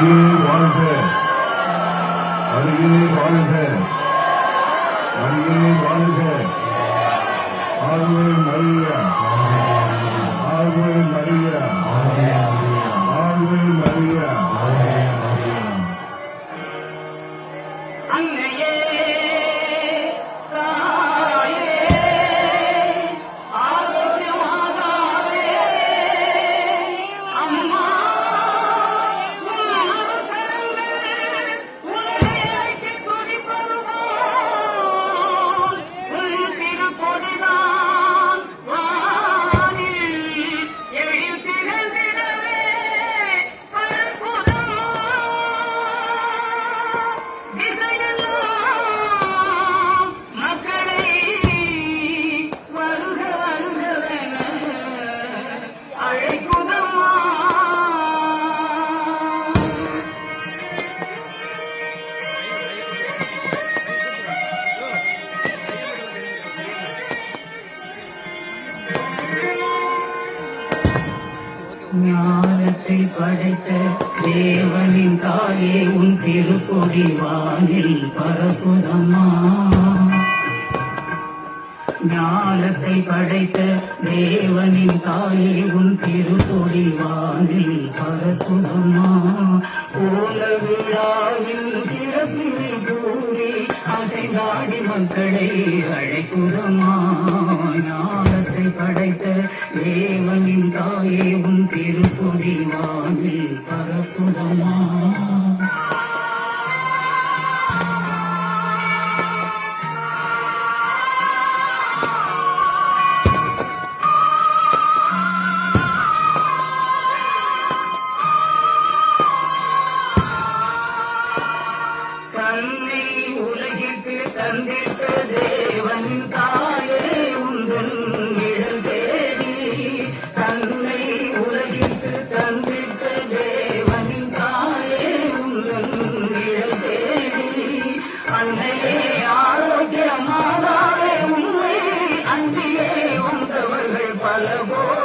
அருகே வாழ்க. அருகே வாழ்க. அருகே வாழ்க. ஆளுநர் மரியா ஞானத்தை படைத்த தேவனின் தாயே உன் திருப்பொடி வானில் பரப்புதம்மா. ஞானத்தை படைத்த தேவனின் தாயே உன் திருப்பொடி வானில் பரப்புதம்மா. ஓல விழாவில் சிறப்பில் கூறி அதை நாடி மக்களை அழைக்குதம்மா ஞான உலகை படைத்த தேவனின் தாயே உன் திருப்பொடி வானில் பர வந்தவர்கள்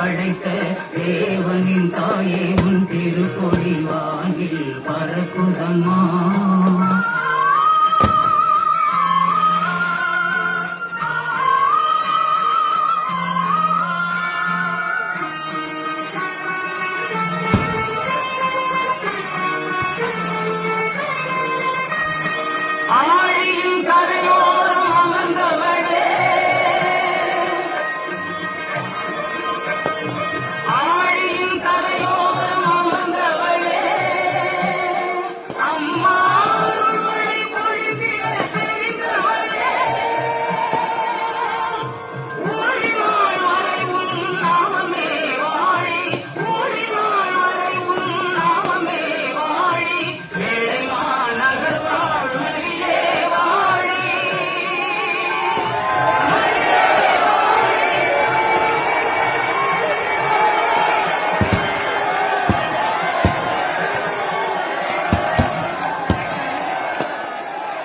படைத்த தேவனின் தாயே உன் திருக்கொடி வானில்